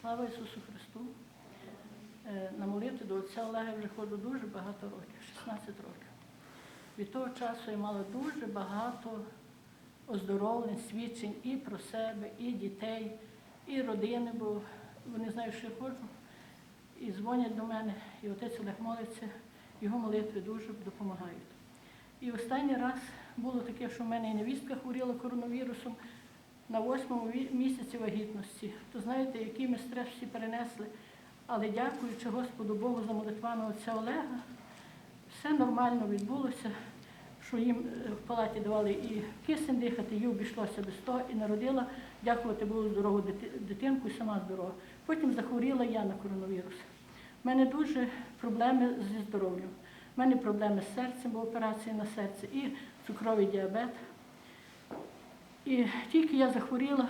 Слава Ісусу Христу! Е, На молитву до отця Олега вже ходжу дуже багато років, 16 років. Від того часу я мала дуже багато оздоровлень, свідчень і про себе, і дітей, і родини, бо вони знають, що я ходжу. І дзвонять до мене, і отець Олег молиться, його молитви дуже допомагають. І останній раз було таке, що в мене і невістка хворіла коронавірусом на восьмому місяці вагітності. То знаєте, який ми стрес всі перенесли. Але дякуючи Господу Богу за молитвами отця Олега, все нормально відбулося, що їм е, в палаті давали і кисень дихати, їй обійшлося без того, і народила, дякувати Богу, здорову дитинку і сама здорова. Потім захворіла я на коронавірус. У мене дуже проблеми зі здоров'ям. У мене проблеми з серцем, бо операція на серце, і цукровий діабет. І тільки я захворіла,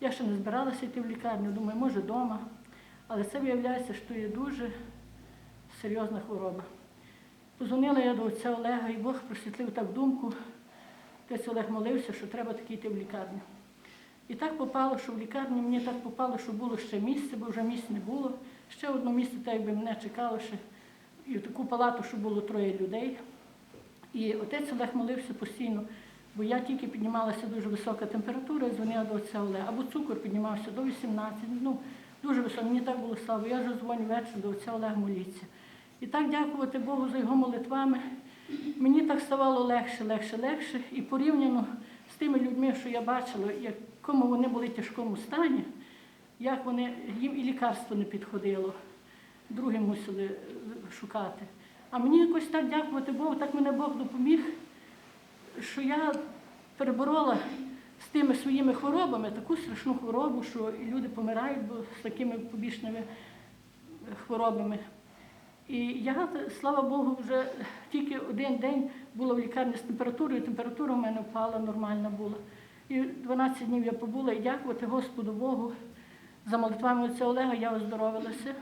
я ще не збиралася йти в лікарню, думаю, може вдома. Але це виявляється, що є дуже серйозна хвороба. Позвонила я до отця Олега, і Бог просвітлив так думку. Отець Олег молився, що треба таки йти в лікарню. І так попало, що в лікарні мені так попало, що було ще місце, бо вже місць не було. Ще одне місце, так якби мене чекало ще. І в таку палату, що було троє людей. І отець Олег молився постійно, бо я тільки піднімалася дуже висока температура, і дзвонила до отця Олега. Або цукор піднімався до 18, ну дуже високо. Мені так було слабо. Я вже дзвоню ввечері до отця Олега моліться. І так дякувати Богу за його молитвами. Мені так ставало легше, легше, легше. І порівняно з тими людьми, що я бачила, якому вони були в тяжкому стані, як вони, їм і лікарство не підходило, другі мусили е, шукати. А мені якось так дякувати Богу, так мене Бог допоміг, що я переборола з тими своїми хворобами таку страшну хворобу, що люди помирають бо з такими побічними е, хворобами. І я, слава Богу, вже тільки один день була в лікарні з температурою, температура в мене впала, нормальна була. І 12 днів я побула і дякувати Господу Богу за молитвами отця Олега я оздоровилася.